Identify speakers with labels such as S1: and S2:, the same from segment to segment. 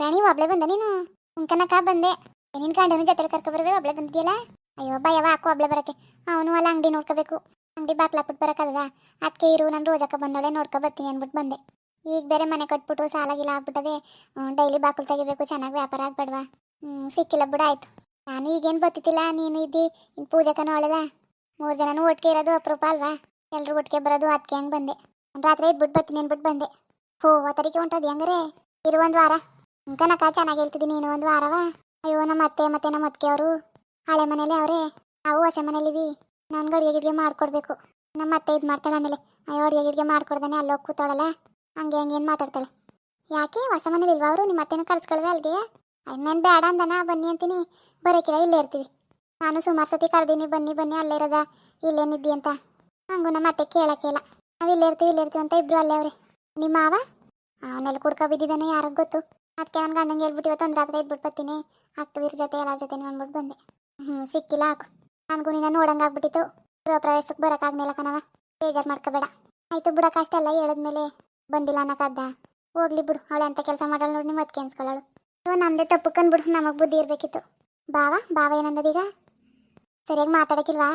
S1: ರಾಣಿ ಒಬ್ಳೆ ಬಂದ ನೀನು? ಉಂಕನಕ ಬಂದೆ. ನಿನ್ ಗಂಡನ ಜೊತೆ ಕರ್ಕೊ ಬರ್ಬೇಕು ಒಬ್ಳೆ ಬಂದಿದ್ಯಲ್ಲ? ಅಯ್ಯೋ ಭಯವ ಹಾಕು ಒಬ್ಳೆ ಬರಕ್ಕೆ. ಅವನು ಅಲ್ಲ ಅಂಗಡಿ ನೋಡ್ಕೋಬೇಕು. ಅಂಗಡಿ ಬಾಕ್ಲಾಕ್ಬಿಟ್ಟು ಬರಕ್ಕದ ಅದಕ್ಕೆ ಇರು, ನಾನು ರೋಜಕ್ಕ ಬಂದೋಳೆ ನೋಡ್ಕೋ ಬರ್ತೀನಿ ಅಂದ್ಬಿಟ್ಟು ಬಂದೆ. ಈಗ ಬೇರೆ ಮನೆ ಕಟ್ಬಿಟ್ಟು ಸಾಲಾಗಿಲ್ಲ ಆಗ್ಬಿಟ್ಟದೆ. ಡೈಲಿ ಬಾಕಲು ತೆಗಿಬೇಕು, ಚೆನ್ನಾಗಿ ವ್ಯಾಪಾರ ಆಗ್ಬೇಡವಾ? ಹ್ಞೂ ಸಿಕ್ಕಿಲ್ಲ ಬಿಡ, ಆಯ್ತು. ನಾನು ಈಗೇನು ಬರ್ತಿದ್ದಿಲ್ಲ ನೀನು ಇದ್ದಿ ಇನ್ನು ಪೂಜೆಕನೂ ನೋಡಲ್ಲ ಮೂರು ಜನನೂ ಒಟ್ಟಿಗೆ ಇರೋದು ಅಪರೂಪ ಅಲ್ವಾ? ಎಲ್ಲರೂ ಒಟ್ಟಿಗೆ ಬರೋದು ಅದಕ್ಕೆ ಹಂಗೆ ಬಂದೆ. ರಾತ್ರಿ ಇದ್ಬಿಟ್ಟು ಬರ್ತೀನಿ ಅಂದ್ಬಿಟ್ಟು ಬಂದೆ. ಹೋ, ಆ ತರಿಕೆ ಹೊಂಟೋದು ಹೆಂಗಾರೆ? ಇರು ಒಂದು ವಾರ. ಕನಕ ಚೆನ್ನಾಗಿ ಹೇಳ್ತಿದ್ದೀನಿ ನೀನು ಒಂದು ವಾರವ? ಅಯ್ಯೋ, ನಮ್ಮ ಅತ್ತೆ ಮತ್ತೆ ನಮ್ಮ ಅತ್ತಿಗೆ ಅವರು. ಹಳೆ ಮನೇಲಿ ಅವರೇ. ನಾವು ಹೊಸ ಮನೇಲಿವಿ ನನ್ಗೆ ಅಡುಗೆ ಗಿಡ್ಗೆ ಮಾಡ್ಕೊಡ್ಬೇಕು. ನಮ್ಮ ಅತ್ತೆ ಇದು ಮಾಡ್ತಾಳೆ ಆಮೇಲೆ. ಅಯ್ಯೋ, ಅಡುಗೆ ಗಿಡ್ಗೆ ಮಾಡ್ಕೊಡ್ದಾನೆ ಅಲ್ಲಿ ಹೋಗಿ ಕೂತಾಳಲ್ಲ. ಹಂಗೆ ಹಂಗೆ ಏನು ಮಾತಾಡ್ತಾಳೆ. ಯಾಕೆ? ಹೊಸ ಮನೇಲಿ ಇಲ್ವಾ ಅವರು? ನಿಮ್ಮ ಅತ್ತೆನ ಕರ್ಸ್ಕೊಳ್ವೆ ಅಲ್ಲಿಗೆ? ಇನ್ನೇನು ಬೇಡ ಅಂದನ? ಬನ್ನಿ ಅಂತೀನಿ. ಬರೋಕಿಲ್ಲ ಇಲ್ಲೇ ಇರ್ತೀವಿ. ನಾನು ಸುಮಾರು ಸತಿ ಕರೆದೀನಿ. ಬನ್ನಿ ಬನ್ನಿ, ಅಲ್ಲೇ ಇರೋದ. ಇಲ್ಲೇನಿದ್ದಿ ಅಂತ. ಹಂಗೂ ನಮ್ಮ ಅತ್ತೆ ಕೇಳೋಕ್ಕಿಲ್ಲ ನಾವು ಇಲ್ಲೇ ಇರ್ತೀವಿ ಇಲ್ಲೇ ಇರ್ತೀವಿ ಅಂತ ಇಬ್ಬರು ಅಲ್ಲೇ ಅವ್ರೆ. ನಿಮ್ಮ ಮಾವ? ಅವನೆಲ್ಲ ಕುಡ್ಕೊ ಬಿದ್ದಿದ್ದಾನೆ ಯಾರಿಗೂ ಗೊತ್ತು? ಅದಕ್ಕೆ ನನ್ನ ಗಂಡಂಗೆ ಹೇಳ್ಬಿಟ್ಟು ಇವತ್ತು ಒಂದು ರಾತ್ರಿ ಇದ್ಬಿಟ್ಟು ಬರ್ತೀನಿ ಅಕ್ಕದಿರ ಜೊತೆ, ಎಲ್ಲರ ಜೊತೆ ಅಂದ್ಬಿಟ್ಟು ಬಂದೆ. ಹ್ಞೂ ಸಿಕ್ಕಿಲ್ಲ ಹಾಕು. ನನಗೂ ನಿನ್ನ ನೋಡಂಗೆ ಆಗ್ಬಿಟ್ಟಿತ್ತು. ಗೃಹ ಪ್ರವೇಶಕ್ಕೆ ಬರೋಕ್ಕಾಗ್ನಿಲ್ಲ ಕಣವ ಬೇಜಾರು ಮಾಡ್ಕೋಬೇಡ. ಆಯ್ತು ಬಿಡಕ್ಕೆ, ಅಷ್ಟೆಲ್ಲ ಹೇಳಿದ್ಮೇಲೆ ಬಂದಿಲ್ಲ ಅನ್ನಕ್ಕದ್ದ ಹೋಗ್ಲಿ ಬಿಡು, ಅವಳೆ ಅಂತ ಕೆಲಸ ಮಾಡೋಳು ನೋಡಿ ನಿಮ್ಮ ಅದಕ್ಕೆ ಅನ್ಸ್ಕೊಳ್ಳೋಳು ಇವ ನಮ್ಮದೇ ತಪ್ಪು ಕಂದ್ಬಿಡು, ನಮಗೆ ಬುದ್ಧಿ ಇರಬೇಕಿತ್ತು. ಬಾವ ಬಾವ ಏನಂದದೀಗ ಸರಿಯಾಗಿ ಮಾತಾಡಕ್ಕಿಲ್ವಾ?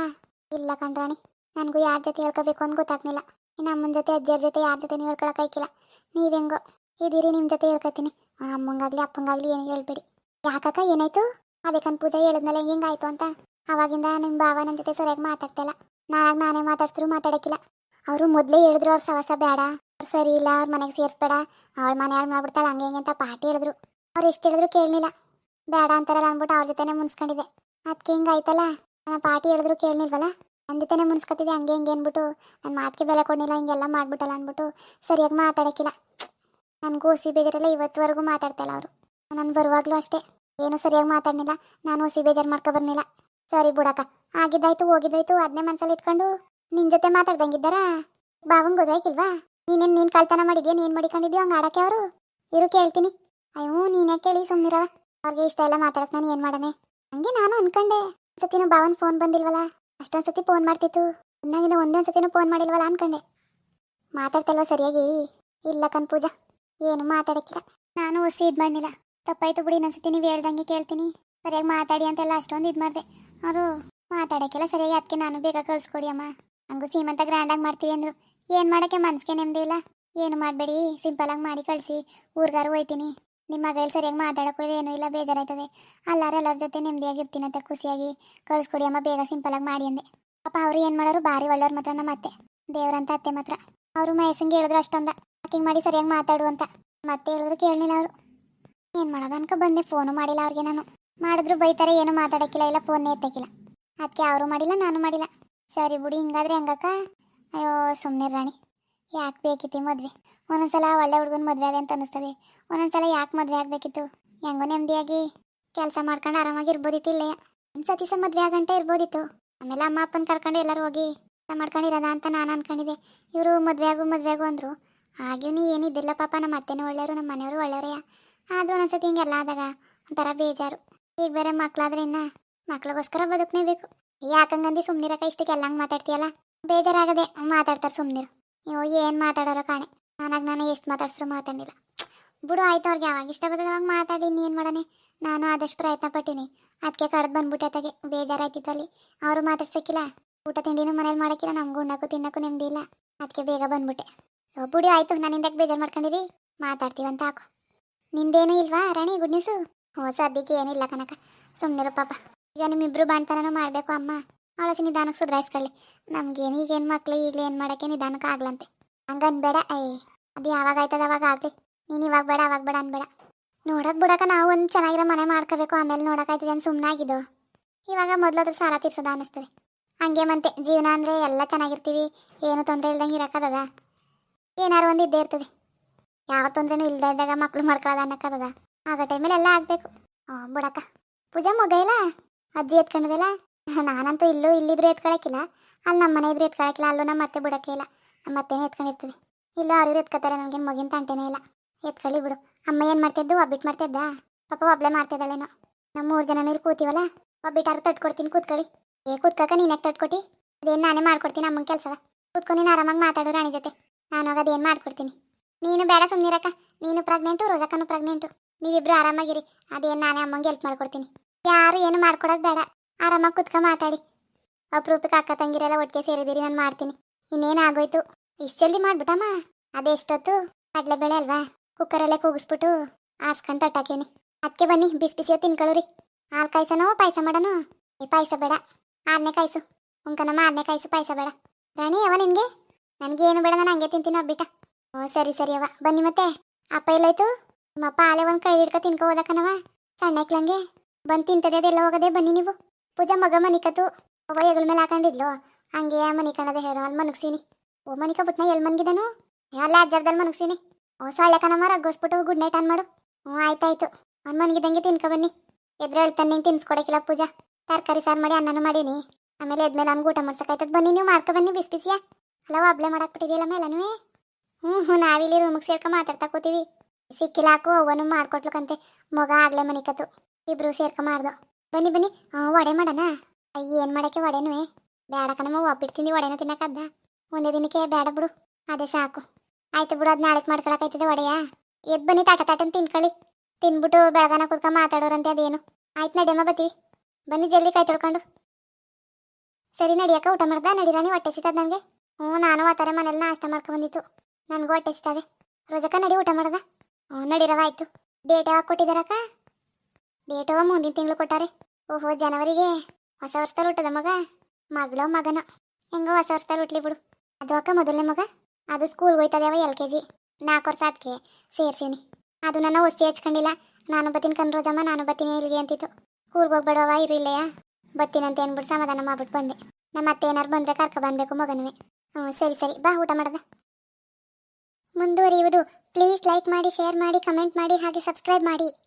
S1: ಇಲ್ಲ ಕಣ್ರಾಣಿ, ನನಗೂ ಯಾರ ಜೊತೆ ಹೇಳ್ಕೋಬೇಕು ಅಂತ ಗೊತ್ತಾಗ್ಲಿಲ್ಲ. ಇನ್ನು ಅಮ್ಮನ ಜೊತೆ, ಅಜ್ಜಿಯರ ಜೊತೆ ಯಾರ ಜೊತೆ ನೀವು ಹೇಳ್ಕೊಳಕ್ಕಾಯ್ಕಿಲ್ಲ ನೀವೆಂಗೋ ಇದೀರಿ ನಿಮ್ಮ ಜೊತೆ ಹೇಳ್ಕೊತೀನಿ. ಅಮ್ಮಂಗಾಗ್ಲಿ, ಅಪ್ಪಂಗಾಗ್ಲಿ ಏನು ಹೇಳ್ಬೇಡಿ. ಯಾಕಕ್ಕ, ಏನಾಯ್ತು? ಅದಕ್ಕಂತ ಪೂಜೆ ಹೇಳಿದ್ನಲ್ಲ, ಹಿಂಗಾಯ್ತು ಅಂತ. ಅವಾಗಿಂದ ನಿಮ್ಮ ಬಾವ ನನ್ನ ಜೊತೆ ಸರಿಯಾಗಿ ಮಾತಾಡ್ತಿಲ್ಲ. ನಾನಾಗ ನಾನೇ ಮಾತಾಡ್ಸಿದ್ರು ಮಾತಾಡಕ್ಕಿಲ್ಲ. ಅವರು ಮೊದಲೇ ಹೇಳಿದ್ರು ಅವ್ರ ಸವಸ ಬೇಡ ಅವ್ರು ಸರಿ ಇಲ್ಲ, ಅವ್ರ ಮನೆಗೆ ಸೇರಿಸ್ಬೇಡ, ಅವಳ ಮನೆ ಹಾಳು ಮಾಡ್ಬಿಡ್ತಾಳೆ ಹಂಗೆ ಹಿಂಗೆ ಅಂತ ಪಾಟಿ ಹೇಳಿದ್ರು. ಅವ್ರು ಎಷ್ಟು ಹೇಳಿದ್ರು ಕೇಳಲಿಲ್ಲ ಬೇಡ ಅಂತಾರಲ್ಲ ಅಂದ್ಬಿಟ್ಟು ಅವ್ರ ಜೊತೆನೆ ಮುನ್ಸ್ಕೊಂಡಿದ್ದೆ. ಅದಕ್ಕೆ ಹಿಂಗಾಯ್ತಲ್ಲ? ನಾನು ಪಾಟಿ ಹೇಳಿದ್ರು ಕೇಳಲಿಲ್ವಲ್ಲ ನನ್ನ ಜೊತೆನೆ ಮುನ್ಸ್ಕೊತಿದ್ದೆ ಹಂಗೆ ಹಿಂಗೆ ಅಂದ್ಬಿಟ್ಟು. ನನ್ನ ಮಾತಿಗೆ ಬೆಲೆ ಕೊಡಲಿಲ್ಲ ಹಿಂಗೆಲ್ಲ ಮಾಡ್ಬಿಟ್ಟಲ್ಲ ಅಂದ್ಬಿಟ್ಟು ಸರಿಯಾಗಿ ಮಾತಾಡಕ್ಕಿಲ್ಲ. ನನಗೂ ಹುಸಿ ಬೇಜಾರಲ್ಲ ಇವತ್ತುವರೆಗೂ ಮಾತಾಡ್ತಾಯಿಲ್ಲ ಅವರು. ನಾನು ಬರುವಾಗಲೂ ಅಷ್ಟೇ. ಏನೂ ಸರಿಯಾಗಿ ಮಾತಾಡ್ಲಿಲ್ಲ. ನಾನು ಓಸಿ ಬೇಜಾರು ಮಾಡ್ಕೊ ಬರ್ನಿಲ್ಲ ಸರಿ ಬುಡಕ್ಕ. ಆಗಿದ್ದಾಯ್ತು, ಹೋಗಿದ್ದಾಯ್ತು ಅದನ್ನೇ ಮನ್ಸಲ್ಲಿ ಇಟ್ಕೊಂಡು ನಿನ್ನ ಜೊತೆ ಮಾತಾಡ್ದಂಗಿದ್ದಾರಾ? ಬಾವಂಗೆ ಗೊತ್ತಾಯ್ಕಿಲ್ವಾ? ನೀನೇನು ನೀನು ಕಳ್ತನ ಮಾಡಿದ್ಯಾ? ನೀನು ಮಡಿಕೊಂಡಿದ್ಯೋ? ಹಂಗೆ ಆಡಕ್ಕೆ ಅವರು? ಇರು ಕೇಳ್ತೀನಿ. ಅಯ್ಯೋ, ನೀನೇ ಕೇಳಿ ಸುಮ್ಮನಿರವ ಅವ್ರಿಗೆ ಇಷ್ಟ ಎಲ್ಲ ಮಾತಾಡಕ್ಕೆ ನಾನು ಏನು ಮಾಡನೆ? ಹಂಗೆ ನಾನು ಅನ್ಕೊಂಡೆ. ಒಂದ್ಸತಿನೂ ಬಾವನ್ ಫೋನ್ ಬಂದಿಲ್ವಲ್ಲ? ಅಷ್ಟೊಂದು ಸತಿ ಫೋನ್ ಮಾಡ್ತಿತ್ತು. ಒಂದಾಗಿಂದ ಒಂದೊಂದು ಸತಿನೂ ಫೋನ್ ಮಾಡಿಲ್ವಲ್ಲ ಅನ್ಕೊಂಡೆ. ಮಾತಾಡ್ತಲ್ವ ಸರಿಯಾಗಿ? ಇಲ್ಲ ಕನ್ ಪೂಜಾ. ಏನು ಮಾತಾಡಕ್ಕಿಲ್ಲ. ನಾನು ಹೊಸ ಇದು ಮಾಡಲಿಲ್ಲ. ತಪ್ಪಾಯ್ತು ಬಿಡಿ ಇನ್ನೊಂದ್ಸತಿ ನೀವು ಹೇಳ್ದಂಗೆ ಕೇಳ್ತೀನಿ. ಸರಿಯಾಗಿ ಮಾತಾಡಿ ಅಂತೆಲ್ಲ ಅಷ್ಟೊಂದು ಇದು ಮಾಡಿದೆ. ಅವರು, ಮಾತಾಡೋಕ್ಕೆಲ್ಲ ಸರಿಯಾಗಿ ಅದಕ್ಕೆ ನಾನು ಬೇಗ ಕಳಿಸ್ಕೊಡಿ ಅಮ್ಮ. ಹಂಗೂ ಸೀಮಂತ ಗ್ರ್ಯಾಂಡಾಗಿ ಮಾಡ್ತೀವಿ ಅಂದರು. ಏನು ಮಾಡೋಕ್ಕೆ ಮನಸ್ಸಿಗೆ ನೆಮ್ಮದಿ ಇಲ್ಲ. ಏನು ಮಾಡಬೇಡಿ. ಸಿಂಪಲಾಗಿ ಮಾಡಿ ಕಳಿಸಿ. ಊರ್ಗಾರು ಹೋಯ್ತೀನಿ. ನಿಮ್ಮ ಮಗಲ್ಲಿ ಸರಿಯಾಗಿ ಮಾತಾಡೋಕ್ಕೂ ಏನೂ ಇಲ್ಲ, ಬೇಜಾರಾಯ್ತದೆ. ಅಲ್ಲಾರು ಎಲ್ಲರ ಜೊತೆ ನೆಮ್ಮದಿಯಾಗಿರ್ತೀನಿ ಅಂತ ಖುಷಿಯಾಗಿ ಕಳಿಸ್ಕೊಡಿ ಅಮ್ಮ, ಬೇಗ ಸಿಂಪಲಾಗಿ ಮಾಡಿ ಅಂದೆ. ಪಾಪ ಅವರು ಏನು ಮಾಡೋರು ಭಾರಿ ಒಳ್ಳೆಯವ್ರ ಮಾತ್ರ ನಮ್ಮ ಅತ್ತೆ. ದೇವ್ರಂತ ಅತ್ತೆ ಮಾತ್ರ. ಅವರು ಮಯಸಂಗೆ ಹೇಳಿದ್ರು ಅಷ್ಟೊಂದ. ವಾಕಿಂಗ್ ಮಾಡಿ ಸರಿಯಾಗಿ ಮಾತಾಡು ಅಂತ. ಮತ್ತೆ ಹೇಳಿದ್ರು ಕೇಳಲಿಲ್ಲ ಅವರು. ಏನು ಮಾಡೋದು ಅನ್ಕೊ ಬಂದೆ ಫೋನು ಮಾಡಿಲ್ಲ ಅವ್ರಿಗೆ ನಾನು. ಮಾಡಿದ್ರು ಬೈತಾರೆ, ಏನು ಮಾತಾಡೋಕ್ಕಿಲ್ಲ, ಇಲ್ಲ ಫೋನೇ ಎತ್ತಕ್ಕಿಲ್ಲ. ಅದಕ್ಕೆ ಅವರು ಮಾಡಿಲ್ಲ, ನಾನು ಮಾಡಿಲ್ಲ. ಸರಿ ಬಿಡಿ, ಹಿಂಗಾದ್ರೆ ಹೆಂಗಕ್ಕ? ಅಯ್ಯೋ ಸುಮ್ಮನೆ ರಾಣಿ. ಯಾಕೆ ಬೇಕಿತ್ತು ಮದುವೆ? ಒಂದೊಂದ್ಸಲ ಒಳ್ಳೆ ಹುಡುಗನ ಮದುವೆ ಅದೇ ಅಂತ ಅನ್ನಿಸ್ತದೆ. ಒಂದೊಂದ್ಸಲ ಯಾಕೆ ಮದುವೆ ಆಗಬೇಕಿತ್ತು? ಹೆಂಗೋ ನೆಮ್ಮದಿಯಾಗಿ ಕೆಲಸ ಮಾಡ್ಕೊಂಡು ಆರಾಮಾಗಿ ಇರ್ಬೋದಿತ್ತು ಇಲ್ಲೇ. ಒಂದು ಸತಿ ಸಹ ಮದುವೆ ಆಗಂಟೆ ಇರ್ಬೋದಿತ್ತು. ಆಮೇಲೆ ಅಮ್ಮ ಅಪ್ಪನ ಕರ್ಕೊಂಡು ಎಲ್ಲರೂ ಹೋಗಿ ಮಾಡ್ಕೊಂಡಿರೋದ ಅಂತ ನಾನು ಅನ್ಕೊಂಡಿದ್ದೆ. ಇವರು ಮದುವೆ ಆಗು ಮದುವೆ ಆಗು ಅಂದರು. ಹಾಗೆ ನೀ ಏನಿದ್ದಿಲ್ಲ ಪಾಪ, ನಮ್ಮ ಅತ್ತೆನೂ ಒಳ್ಳೆಯವರು, ನಮ್ಮ ಮನೆಯವರು ಒಳ್ಳೆಯವರೇ. ಆದರೂ ಒಂದೊಂದ್ಸತಿ ಹಿಂಗೆಲ್ಲ ಆದಾಗ ಒಂಥರ ಬೇಜಾರು. ಈಗ ಬೇರೆ ಮಕ್ಕಳಾದ್ರೆ ಇನ್ನ ಮಕ್ಳಿಗೋಸ್ಕರ ಬದುಕನೇ ಬೇಕು. ಯಾಕಂಗಂದು ಸುಮ್ಮನಿರಕ ಇಷ್ಟಕ್ಕೆಲ್ಲ ಹಂಗೆ ಮಾತಾಡ್ತೀಯಲ್ಲ? ಬೇಜಾರಾಗದೆ ಮಾತಾಡ್ತಾರೆ ಸುಮ್ಮನಿರು ಅಯ್ಯೋ, ಏನು ಮಾತಾಡೋರೋ ಕಾಣೆ. ನಾನಾಗ ನಾನು ಎಷ್ಟು ಮಾತಾಡ್ಸ್ರು ಮಾತಾಡಿಲ್ಲ ಬಿಡು, ಆಯ್ತು ಅವ್ರಿಗೆ ಯಾವಾಗ ಇಷ್ಟ ಬರ್ತದೆ ಅವಾಗ ಮಾತಾಡಿ ಏನು ಮಾಡೋಣ? ನಾನು ಆದಷ್ಟು ಪ್ರಯತ್ನ ಪಟ್ಟಿನಿ ಅದಕ್ಕೆ ಕಡ್ದು ಬಂದ್ಬಿಟ್ಟೆ ತಗೆ ಬೇಜಾರಾಯ್ತಿತ್ತು ಅಲ್ಲಿ ಅವರು ಮಾತಾಡ್ಸಕ್ಕಿಲ್ಲ. ಊಟ ತಿಂಡಿನೂ ಮನೇಲಿ ಮಾಡೋಕ್ಕಿಲ್ಲ. ನಮಗೂ ಉಣ್ಣಕ್ಕೂ ತಿನ್ನಕ್ಕೂ ನೆಮ್ಮದಿ ಇಲ್ಲ. ಅದಕ್ಕೆ ಬೇಗ ಬಂದ್ಬಿಟ್ಟೆ. ಬಿಡು ಆಯ್ತು ನನ್ನಿಂದ ಬೇಜಾರು ಮಾಡ್ಕೊಂಡಿರಿ? ಮಾತಾಡ್ತೀವಂತ ಹಾಕು. ನಿಂದೇನೂ ಇಲ್ವಾ ರಾಣಿ ಗುಡ್ ನ್ಯೂಸು ಹ್ಞೂ ಸದ್ಯಕ್ಕೆ ಏನಿಲ್ಲ ಕನಕ ಸುಮ್ಮನಿರು ಪಾಪ. ಈಗ ನಿಮ್ಮಿಬ್ರು ಬಾಣ್ತನೂ ಮಾಡಬೇಕು ಅಮ್ಮ. ಅವಳಸಿ ನಿಧಾನಕ್ಕೆ ಸುಧಾರಿಸ್ಕೊಳ್ಳಿ. ನಮ್ಗೇನು, ಈಗೇನು ಮಕ್ಳು, ಈಗಲೇ ಏನು ಮಾಡೋಕ್ಕೆ ನಿಧಾನಕ್ಕೆ ಆಗ್ಲಂತೆ. ಹಂಗನ್ಬೇಡ ಐ ಅದು ಯಾವಾಗ ಆಯ್ತದ ಅವಾಗ ಆಗಲಿ. ನೀನು ಇವಾಗ ಬೇಡ, ಅವಾಗ ಬೇಡ ಅನ್ಬೇಡ. ನೋಡೋಕೆ ಬಿಡಕ ನಾವು ಒಂದು ಚೆನ್ನಾಗಿರೋ ಮನೆ ಮಾಡ್ಕೋಬೇಕು, ಆಮೇಲೆ ನೋಡೋಕ್ಕಾಯ್ತದೆ ಅಂತ ಸುಮ್ಮನೆ ಆಗಿದ್ದು. ಇವಾಗ ಮೊದಲಾದ್ರೂ ಸಾಲ ತೀರ್ಸೋದ ಅನ್ನಿಸ್ತದೆ. ಹಂಗೆ ಮಂತೆ ಜೀವನ ಅಂದರೆ ಎಲ್ಲ ಚೆನ್ನಾಗಿರ್ತೀವಿ. ಏನು ತೊಂದರೆ ಇಲ್ದಂಗೆ ಇರೋಕ್ಕದ ಏನಾರು ಒಂದು ಇದ್ದೇ ಇರ್ತದೆ. ಯಾವ ತೊಂದ್ರೆನೂ ಇಲ್ಲದೆ ಇದ್ದಾಗ ಮಕ್ಳು ಮಾಡ್ಕೊಳ್ಳೋದು ಅನ್ನಕ್ಕದ ಆಗ ಟೈಮಲ್ಲಿ ಎಲ್ಲ ಆಗಬೇಕು. ಬಿಡಕ್ಕ. ಪೂಜಾ ಮಗ ಇಲ್ಲ? ಅಜ್ಜಿ ಎತ್ಕೊಂಡಿದೆಲ್ಲ? ನಾನಂತೂ ಇಲ್ಲೂ ಇಲ್ಲಿದ್ರು ಎತ್ಕೊಳಕ್ಕಿಲ್ಲ ಅಲ್ಲಿ ನಮ್ಮ ಮನೆ ಇದ್ರು ಎತ್ಕೊಳಕ್ಕಿಲ್ಲ ಅಲ್ಲೂ ನಮ್ಮ ಮತ್ತೆ ಬಿಡೋಕ್ಕೆ ಇಲ್ಲ. ನಮ್ಮ ಅತ್ತೆನೇ ಎತ್ಕೊಂಡಿರ್ತದೆ. ಇಲ್ಲ ಅವ್ರಿವ್ರು ಎತ್ಕೊತಾರೆ ನನಗೇನು ಮಗಿನ ತಂಟೇನೇ ಇಲ್ಲ. ಎತ್ಕೊಳ್ಳಿ ಬಿಡು. ಅಮ್ಮ ಏನು ಮಾಡ್ತಿದ್ದು? ಒಬ್ಬಿಟ್ಟು ಮಾಡ್ತಿದ್ದ? ಪಾಪ ಒಬ್ಳೆ ಮಾಡ್ತಿದ್ದಾಳೇನೋ. ನಮ್ಮ ಮೂರು ಜನ ಮೇಲೆ ಕೂತೀವಲ್ಲ? ಒಬ್ಬಿಟ್ಟಾರು ತಟ್ಕೊಡ್ತೀನಿ, ಕೂತ್ಕೊಳ್ಳಿ. ಏ ಕೂತ್ಕಕ ನೀನು ಯಾಕೆ ತಟ್ಕೊಟ್ಟಿ ಅದೇನು ನಾನೇ ಮಾಡ್ಕೊಡ್ತೀನಿ, ಅಮ್ಮನ ಕೆಲಸವ? ಕೂತ್ಕೊಂಡು ನೀನು ಆರಾಮಾಗಿ ಮಾತಾಡೋ ರಾಣಿ ಜೊತೆ. ನಾನು ಅದೇನು ಮಾಡ್ಕೊಡ್ತೀನಿ? ನೀನು ಬೇಡ ಸುಮ್ಮನಿರಕ್ಕ ನೀನು ಪ್ರೆಗ್ನೆಂಟು ರೋಜಕ್ಕನು ಪ್ರೆಗ್ನೆಂಟು ನೀವಿಬ್ರು ಆರಾಮಾಗಿರಿ. ಅದೇನು ನಾನೇ ಅಮ್ಮಂಗೆ ಹೆಲ್ಪ್ ಮಾಡ್ಕೊಡ್ತೀನಿ. ಯಾರು ಏನು ಮಾಡ್ಕೊಡೋದು ಬೇಡ. ಆರಾಮಾಗಿ ಕುತ್ಕ ಮಾತಾಡಿ. ಅಪರೂಪಕ್ಕೆ ಅಕ್ಕ ತಂಗಿರೆಲ್ಲ ಒಟ್ಟಿಗೆ ಸೇರಿದಿರಿ ನಾನು ಮಾಡ್ತೀನಿ. ಇನ್ನೇನು ಆಗೋಯ್ತು ಇಷ್ಟು ಜಲ್ದಿ ಮಾಡ್ಬಿಟ್ಟಮ್ಮ? ಅದೆಷ್ಟೊತ್ತು ಕಡಲೆಬೇಳೆ ಅಲ್ವಾ? ಕುಕ್ಕರಲ್ಲೇ ಕೂಗಿಸ್ಬಿಟ್ಟು ಆಡ್ಸ್ಕೊಂಡು ತಟ್ಟಾಕೇನಿ. ಅದಕ್ಕೆ ಬನ್ನಿ, ಬಿಸಿ ಬಿಸಿಯೋ ತಿನ್ಕೊಳ್ಳ್ರಿ ಹಾಲು ಕಾಯ್ಸನೋ, ಪಾಯಸ ಮಾಡೋನು? ಈ ಪಾಯಸ ಬೇಡ. ಆರನೇ ಕಾಯಿಸು. ಉಂಕನಮ್ಮ ಆರನೇ ಕಾಯಿಸು, ಪಾಯಸ ಬೇಡ. ರಾಣಿ, ಅವ ನಿನಗೆ? ನನಗೆ ಏನು ಬೇಡ ನಾನು ಹಂಗೆ ತಿಂತೀನಿ ಒಬ್ಬಿಟ ಓ, ಸರಿ ಸರಿ ಅವ ಬನ್ನಿ ಮತ್ತೆ. ಅಪ್ಪ ಎಲ್ಲಾಯ್ತು? ನಿಮ್ಮಪ್ಪ ಅಲೆ ಒಂದು ಕೈ ಹಿಡ್ಕೊ ತಿನ್ಕೊ ಹೋದಕನವ ಸಣ್ಣಕ್ಲಂಗೆ ಬಂದು ತಿಂತದೆ, ಅದೆಲ್ಲ ಹೋಗದೆ ಬನ್ನಿ ನೀವು. ಪೂಜಾ ಮಗ ಮನಿಕತು ಒಬ್ಬ ಹೆಗಲ ಮೇಲೆ ಹಾಕೊಂಡಿದ್ಲು. ಹಂಗೆ ಮನಿ ಕಣದೆ ಹೇರೋ ಅಲ್ಲಿ ಮನಗ್ಸೀನಿ. ಓ ಮನಿಕ ಬಿಟ್ನ ಎಲ್ಲಿ ಮನ್ಗಿದನು? ಎಲ್ಲ ಅಜ್ಜರ್ದಲ್ಲಿ ಮನಗ್ಸೀನಿ. ಓ, ಸೊಳ್ಳೆ ಕಣಮ್ಮ ರಗ್ಗೋಸ್ಬಿಟ್ಟು ಗುಡ್ ನೈಟ್ ಆನ್ ಮಾಡು. ಹ್ಞೂ, ಆಯ್ತಾಯ್ತು. ಅವ್ನು ಮನ್ಗಿದಂಗೆ ತಿನ್ಕೊ ಬನ್ನಿ. ಎದುರು ಹೇಳ್ತಾನೆ ನಿಂಗೆ ತಿನ್ಸ್ಕೊಡಕ್ಕಿಲ್ಲ ಪೂಜಾ. ತರಕಾರಿ ಸಾರು ಮಾಡಿ ಅನ್ನನೂ ಮಾಡೀನಿ. ಆಮೇಲೆ ಎದ್ಮೇಲೆ ಅವ್ನಿಗೆ ಊಟ ಮಾಡ್ಸಕ್ಕಾಯ್ತದ. ಬನ್ನಿ ನೀವು, ಮಾಡ್ಕೊ ಬನ್ನಿ ಬಿಸಿ ಬಿಸಿಯಾ ಅಲ್ಲ ಅಬ್ಲೆ ಮಾಡಕ್ ಬಿಟ್ಟಿದೆಯಲ್ಲ ಮೇಲನೂ ಹ್ಞೂ ಹ್ಞೂ ನಾವಿಲ್ಲಿ ರೂಮಿಗೆ ಸೇರ್ಕೊ ಮಾತಾಡ್ತಾ ಕೂತೀವಿ. ಸಿಕ್ಕಿಲ್ಲ ಹಾಕು ಅವ್ವನು ಮಾಡ್ಕೊಟ್ಲಕಂತೆ. ಮಗ ಆಗ್ಲೇ ಮನಿಕತ್ತು. ಇಬ್ರು ಸೇರ್ಕೊ ಮಾಡ್ದು. ಬನ್ನಿ ಬನ್ನಿ. ವಡೆ ಮಾಡೋಣ? ಅಯ್ಯ ಏನು ಮಾಡಕ್ಕೆ ವಡೆನುವೆ? ಬೇಡ ಕಣಮ್ಮ ಒಬ್ಬಿಟ್ಟು ತಿಂದು ವಡೆನ ತಿನ್ನಕ್ಕದ್ದ ಒಂದೇ ದಿನಕ್ಕೆ ಬೇಡ ಬಿಡು. ಅದೇ ಸಾಕು. ಆಯ್ತು ಬಿಡು, ಅದು ನಾಳೆಗೆ ಮಾಡ್ಕೊಳಕೈತದೆ ವಡೆಯಾ. ಎದ್ ಬನ್ನಿ, ತಾಟ ತಾಟನ್ ತಿನ್ಕೊಳ್ಳಿ ತಿನ್ಬಿಟ್ಟು ಬೆಳಗನ ಕೂತ್ಕೊ ಮಾತಾಡೋರಂತೆ ಅದೇನು. ಆಯ್ತು ನಡೆಯಮ್ಮ, ಬತ್ತೀವಿ. ಬನ್ನಿ, ಜಲ್ದಿ ಕೈ ತೊಳ್ಕೊಂಡು. ಸರಿ, ನಡಿಯಕ್ಕ, ಊಟ ಮಾಡ್ದ? ನಡಿರಾಣಿ ಹೊಟ್ಟೆ ಸಿಗ್ತದ ನನಗೆ ಹ್ಞೂ, ನಾನು ಆ ಥರ ಮನೇಲಿ ನಾಷ್ಟ ಮಾಡ್ಕೊಂಡ್ಬಂದಿತ್ತು ನನಗೂ ಹೊಟ್ಟೆ ಸಿಗ್ತದೆ ರೋಜಕ್ಕ ನಡಿ ಊಟ ಮಾಡ್ದ? ಹ್ಞೂ ನಡಿರವ ಆಯಿತು. ಡೇಟ್ ಯಾವಾಗ ಕೊಟ್ಟಿದ್ದಾರಕ್ಕ ಡೇಟ್ ಮುಂದಿನ ತಿಂಗಳು ಕೊಟ್ಟಾರೆ? ಓಹೋ, ಜನವರಿಗೆ ಹೊಸ ವರ್ಷದಲ್ಲಿ ಹುಟ್ಟದ ಮಗ? ಮಗಳೋ ಮಗನ? ಹೆಂಗೋ ಹೊಸ ವರ್ಷದಲ್ಲಿ ಹುಟ್ಲಿ ಬಿಡು. ಅದು ಅಕ್ಕ ಮೊದಲನೇ ಮಗ? ಅದು ಸ್ಕೂಲ್ಗೆ ಹೋಯ್ತದೆ ಅವ ಎಲ್ ಕೆ ಜಿ ನಾಲ್ಕು ವರ್ಷ ಅದಕ್ಕೆ ಸೇರ್ಸೀನಿ. ಅದು ನನ್ನ ಒಸಿ ಹಚ್ಕೊಂಡಿಲ್ಲ. ನಾನು ಬತ್ತೀನಿ ಕಣ್ ರೋಜಮ್ಮ ನಾನು ಬತ್ತೀನಿ ಇಲ್ಲಿಗೆ ಅಂತಿತ್ತು. ಸ್ಕೂಲ್ಗೆ ಹೋಗ್ಬೇಡವ ಇರು ಇಲ್ಲೆಯ ಬತ್ತೀನಂತ ಅಂದ್ಬಿಟ್ಟು ಸಮಾಧಾನ ಮಾಡ್ಬಿಟ್ಟು ಬಂದೆ. ನಮ್ಮ ಅತ್ತೆ ಏನಾರು ಬಂದರೆ ಕರ್ಕೊ ಬಂದಬೇಕು ಮಗನುವೆ. ಸರಿ ಸರಿ. ಬಾ, ಊಟ ಮಾಡದ. ಮುಂದುವರಿಯುವುದು. ಪ್ಲೀಸ್ ಲೈಕ್ ಮಾಡಿ, ಶೇರ್ ಮಾಡಿ, ಕಮೆಂಟ್ ಮಾಡಿ, ಹಾಗೆ ಸಬ್ಸ್ಕ್ರೈಬ್ ಮಾಡಿ.